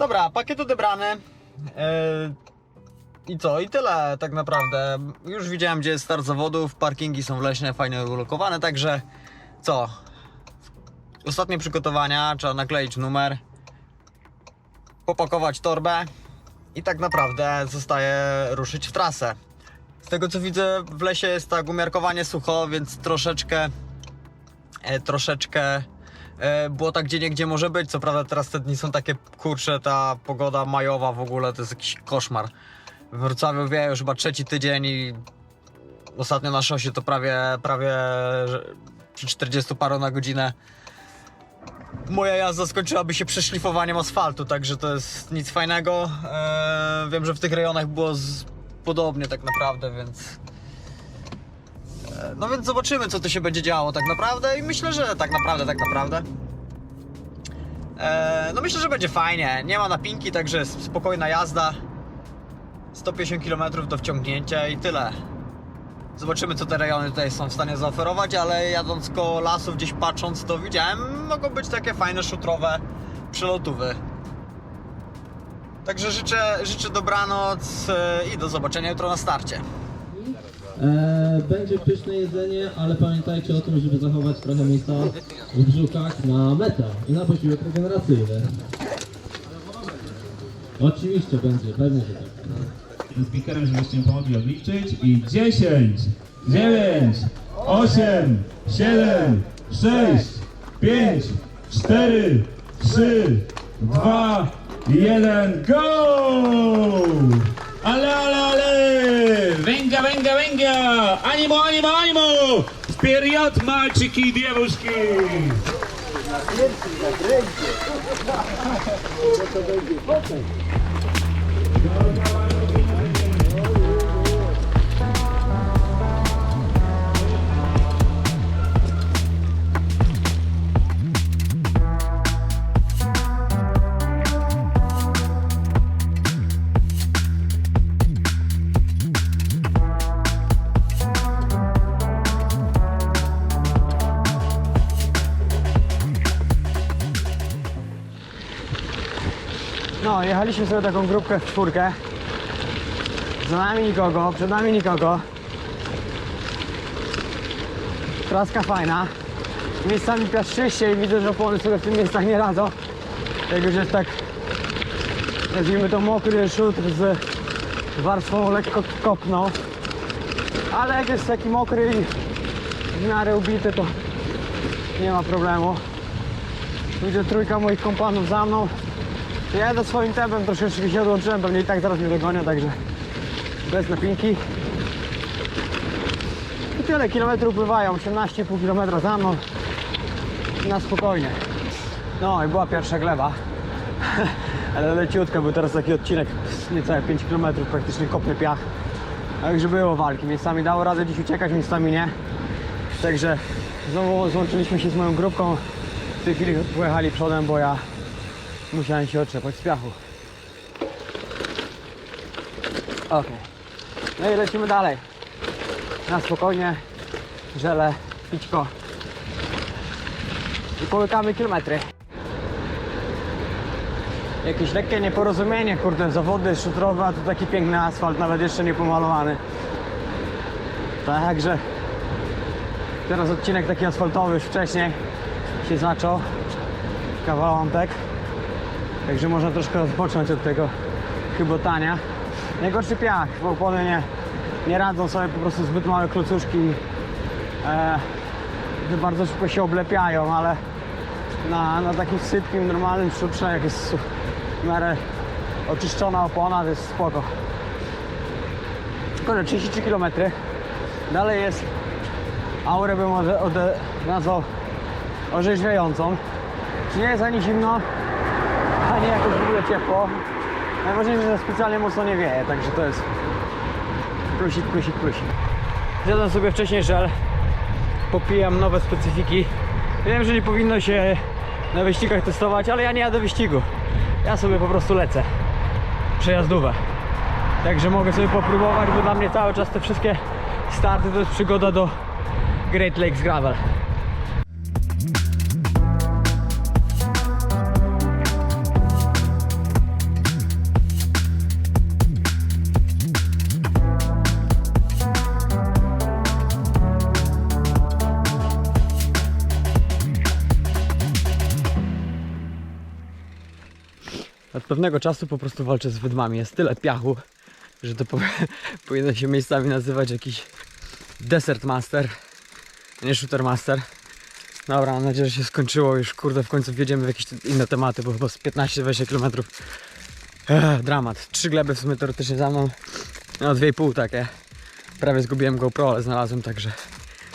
Dobra, pakiet odebrany. Yy, I co? I tyle tak naprawdę. Już widziałem, gdzie jest start zawodów. Parkingi są w leśnie, fajnie ulokowane, także co? Ostatnie przygotowania, trzeba nakleić numer, popakować torbę i tak naprawdę zostaje ruszyć w trasę. Z tego co widzę, w lesie jest tak umiarkowanie sucho, więc troszeczkę, e, troszeczkę e, błota gdzie niegdzie może być. Co prawda teraz te dni są takie kurcze, ta pogoda majowa w ogóle to jest jakiś koszmar. W Wrocławiu wieje już chyba trzeci tydzień i ostatnio na szosie to prawie, prawie przy 40 paru na godzinę moja jazda skończyłaby się przeszlifowaniem asfaltu, także to jest nic fajnego. Eee, wiem, że w tych rejonach było z... podobnie tak naprawdę, więc. No więc zobaczymy, co tu się będzie działo tak naprawdę i myślę, że tak naprawdę, tak naprawdę. Eee, no myślę, że będzie fajnie. Nie ma napinki, także spokojna jazda. 150 km do wciągnięcia i tyle. Zobaczymy, co te rejony tutaj są w stanie zaoferować, ale jadąc koło lasu, gdzieś patrząc, to widziałem, mogą być takie fajne szutrowe przelotówy. Także życzę, życzę dobranoc e, i do zobaczenia jutro na starcie. E, będzie pyszne jedzenie, ale pamiętajcie o tym, żeby zachować trochę miejsca w brzuchach na metę i na posiłek regeneracyjny. Oczywiście będzie, pewnie, że tak. tym speakerem, żebyście mi pomogli odliczyć i 10, 9, 8, 7, 6, 5, 4, 3, 2, 1, go! Ale, ale, ale! Venga, venga, venga! Animo, animo, animo! Wpierdziot, malczyki i dziewuszki! No, jechaliśmy sobie taką grupkę w czwórkę. Za nami nikogo, przed nami nikogo. Traska fajna. Miejscami piaszczyście i widzę, że opony sobie w tych miejscach nie radzą. Jak już jest tak, nazwijmy to mokry szutr z warstwą lekko kopną. Ale jak jest taki mokry i w miarę ubity, to nie ma problemu. Widzę trójka moich kompanów za mną. Ja swoim tempem, troszeczkę się odłączyłem, pewnie i tak zaraz mnie dogonią, także bez napinki. I tyle, kilometrów pływają, 18,5 km za mną. Na spokojnie. No i była pierwsza gleba. Ale leciutka, był teraz taki odcinek, niecałe 5 km, praktycznie kopny piach. Także było walki, miejscami dało radę dziś uciekać, miejscami nie. Także znowu złączyliśmy się z moją grupką. W tej chwili pojechali przodem, bo ja Musiałem się otrzepać z piachu. Okej. No i lecimy dalej. Na spokojnie. Żele, pićko. I połykamy kilometry. Jakieś lekkie nieporozumienie, kurde, zawody szutrowe, a tu taki piękny asfalt, nawet jeszcze nie pomalowany. Także teraz odcinek taki asfaltowy już wcześniej się zaczął. Kawałątek. Także można troszkę odpocząć od tego chybotania. Najgorszy piach, bo opony nie, nie radzą sobie po prostu zbyt małe klocuszki. E, bardzo szybko się oblepiają, ale na, na takim sypkim, normalnym szutrze, jak jest w miarę oczyszczona opona, to jest spoko. Kurde, 33 km. Dalej jest aurę bym może ode, nazwał orzeźwiającą. Czy nie jest ani zimno, nie jakoś w ogóle ciepło. Najważniejsze, że specjalnie mocno nie wieje, także to jest plusik, plusik, plusik. Zjadłem sobie wcześniej żel, popijam nowe specyfiki. Wiem, że nie powinno się na wyścigach testować, ale ja nie jadę wyścigu. Ja sobie po prostu lecę. Przejazdówę. Także mogę sobie popróbować, bo dla mnie cały czas te wszystkie starty to jest przygoda do Great Lakes Gravel. Pewnego czasu po prostu walczę z wydmami. Jest tyle piachu, że to po, powinno się miejscami nazywać jakiś Desert Master, nie Shooter Master. Dobra, mam nadzieję, że się skończyło już, kurde, w końcu wjedziemy w jakieś inne tematy, bo chyba z 15-20 km Ech, dramat. Trzy gleby w sumie teoretycznie za mną, no dwie i pół takie. Prawie zgubiłem GoPro, ale znalazłem, także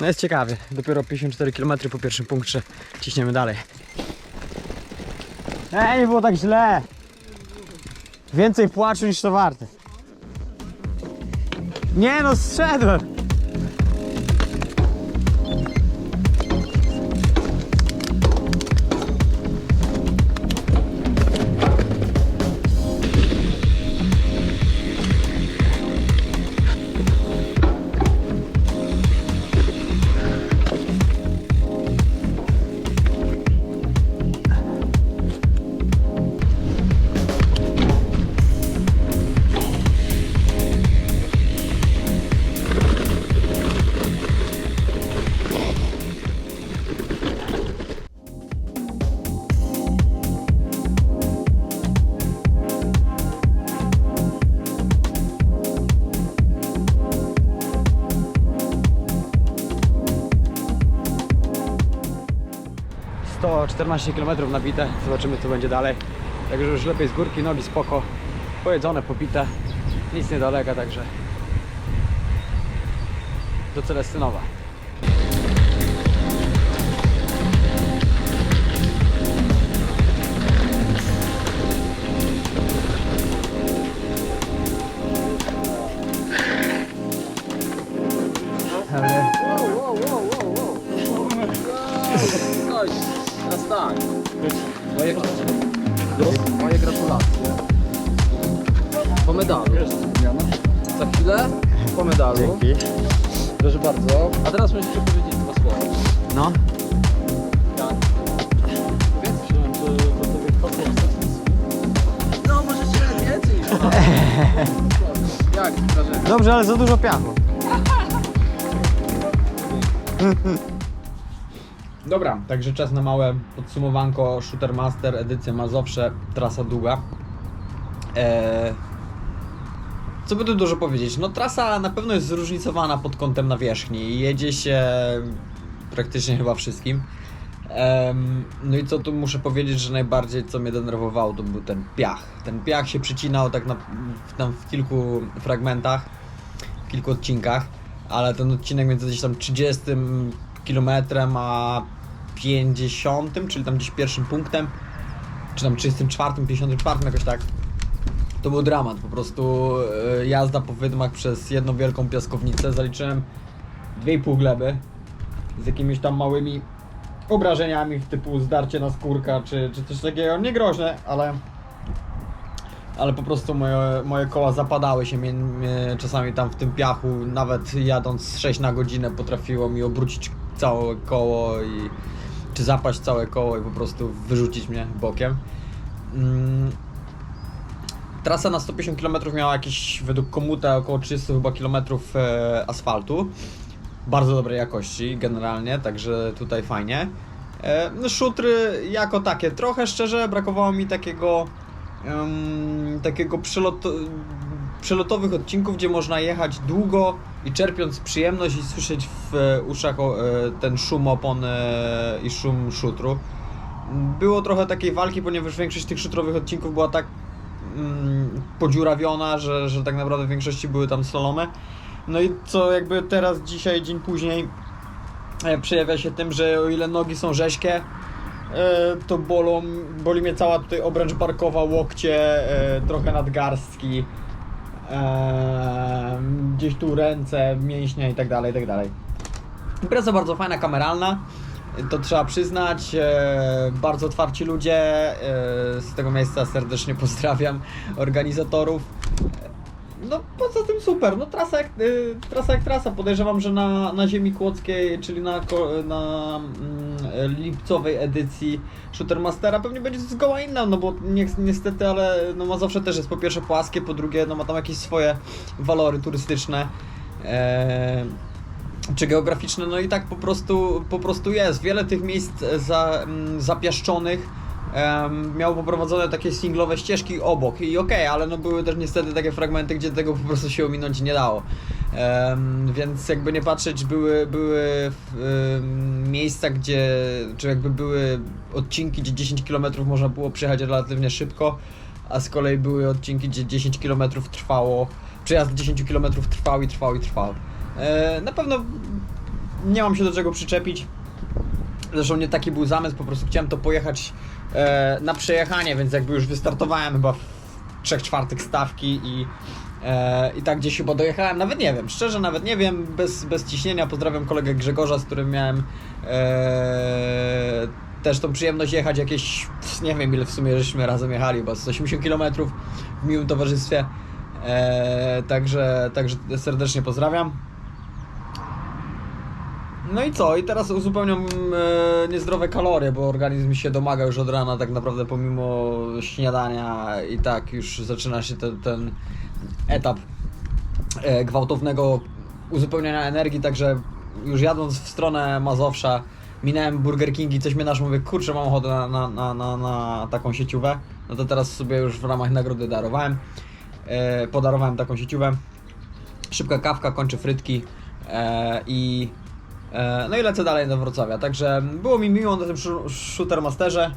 no jest ciekawie. Dopiero 54 km po pierwszym punkcie ciśniemy dalej. Ej, nie było tak źle. Więcej płaczu niż to warte. Nie no, zszedłem. 14 km nabite, zobaczymy co będzie dalej. Także już lepiej z górki, nogi spoko, pojedzone, popite, nic nie dolega, także do Celestynowa. Ale... Oj, teraz tak. Moje, moje gratulacje. Po medalu. Za chwilę po medalu. Dzięki. Proszę bardzo. A teraz musicie powiedzieć dwa słowa. No, w No, możecie więcej niż to. Jak dobrze, ale za dużo piachu. Dobra, także czas na małe podsumowanko Shooter Master, edycja Mazowsze, trasa długa. Eee, co by tu dużo powiedzieć? No trasa na pewno jest zróżnicowana pod kątem nawierzchni. Jedzie się praktycznie chyba wszystkim. Em, no i co tu muszę powiedzieć, że najbardziej co mnie denerwowało to był ten piach. Ten piach się przycinał tak na, tam w kilku fragmentach, w kilku odcinkach, ale ten odcinek między gdzieś tam 30 kilometrem a 50, czyli tam gdzieś pierwszym punktem, czy tam 34, 54 jakoś tak. To był dramat, po prostu e, jazda po wydmach przez jedną wielką piaskownicę. Zaliczyłem 2,5 gleby z jakimiś tam małymi obrażeniami typu zdarcie na skórka czy, czy coś takiego. Nie groźne, ale ale po prostu moje, moje koła zapadały się mnie, mnie czasami tam w tym piachu. Nawet jadąc 6 na godzinę potrafiło mi obrócić całe koło i czy zapaść całe koło i po prostu wyrzucić mnie bokiem. Mm. Trasa na 150 km miała jakieś według komuta około 30 chyba kilometrów e, asfaltu. Bardzo dobrej jakości generalnie, także tutaj fajnie. E, no, szutry jako takie, trochę szczerze brakowało mi takiego em, takiego przelot, przelotowych odcinków, gdzie można jechać długo i czerpiąc przyjemność i słyszeć w e, uszach e, ten szum opon e, i szum szutru. Było trochę takiej walki, ponieważ większość tych szutrowych odcinków była tak mm, podziurawiona, że, że tak naprawdę w większości były tam slalomy. No i co jakby teraz, dzisiaj, dzień później przejawia się tym, że o ile nogi są rzeźkie, e, to bolą, boli mnie cała tutaj obręcz barkowa, łokcie, trochę nadgarstki, gdzieś tu ręce, mięśnie i tak dalej, i tak dalej. Impreza bardzo fajna, kameralna, to trzeba przyznać. E, bardzo otwarci ludzie. E, z tego miejsca serdecznie pozdrawiam organizatorów. No poza tym super, no trasa jak, y, trasa, jak trasa. Podejrzewam, że na, na ziemi kłodzkiej, czyli na, na mm, lipcowej edycji Shootermastera pewnie będzie zgoła inna, no bo ni niestety, ale no ma zawsze też jest po pierwsze płaskie, po drugie no ma tam jakieś swoje walory turystyczne. E, czy geograficzne, no i tak po prostu, po prostu jest. Wiele tych miejsc za, mm, zapiaszczonych em, miał poprowadzone takie singlowe ścieżki obok i okej, ale no były też niestety takie fragmenty, gdzie tego po prostu się ominąć nie dało. Więc jakby nie patrzeć, były, były miejsca, gdzie, czy jakby były odcinki, gdzie 10 km można było przejechać relatywnie szybko, a z kolei były odcinki, gdzie 10 km trwało, przejazd 10 km trwał i trwał i trwał. E, na pewno nie mam się do czego przyczepić. Zresztą nie taki był zamysł, po prostu chciałem to pojechać e, na przejechanie, więc jakby już wystartowałem chyba w 3 czwartych stawki i, i tak gdzieś chyba dojechałem, nawet nie wiem, szczerze nawet nie wiem, bez, bez ciśnienia, pozdrawiam kolegę Grzegorza, z którym miałem e, też tą przyjemność jechać jakieś, nie wiem ile w sumie żeśmy razem jechali, bo z 80 km w miłym towarzystwie, e, także, także serdecznie pozdrawiam. No i co? I teraz uzupełniam e, niezdrowe kalorie, bo organizm się domaga już od rana tak naprawdę pomimo śniadania i tak już zaczyna się ten, ten etap e, gwałtownego uzupełniania energii, także już jadąc w stronę Mazowsza minąłem Burger King i coś mnie nasz mówię, kurczę mam ochotę na, na, na, na, na taką sieciówę, no to teraz sobie już w ramach nagrody darowałem, e, podarowałem taką sieciówę, szybka kawka, kończę frytki e, i e, no i lecę dalej do Wrocławia. Także było mi miło na tym szu- Shootermasterze.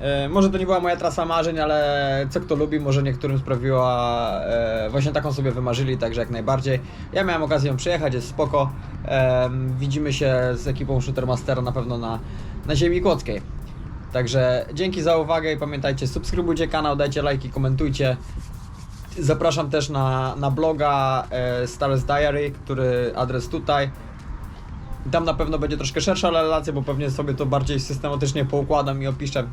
E, może to nie była moja trasa marzeń, ale co kto lubi, może niektórym sprawiła, e, właśnie taką sobie wymarzyli, także jak najbardziej. Ja miałem okazję ją przejechać, jest spoko. E, widzimy się z ekipą Shootermastera na pewno na, na ziemi kłodzkiej. Także dzięki za uwagę i pamiętajcie, subskrybujcie kanał, dajcie lajki, komentujcie. Zapraszam też na, na bloga Stars Diary, który adres tutaj. Tam na pewno będzie troszkę szersza relacja, bo pewnie sobie to bardziej systematycznie poukładam i opiszę,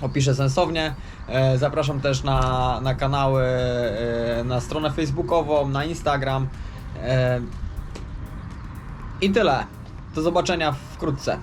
opiszę sensownie. E, zapraszam też na, na kanały, e, na stronę facebookową, na Instagram. E, I tyle. Do zobaczenia wkrótce.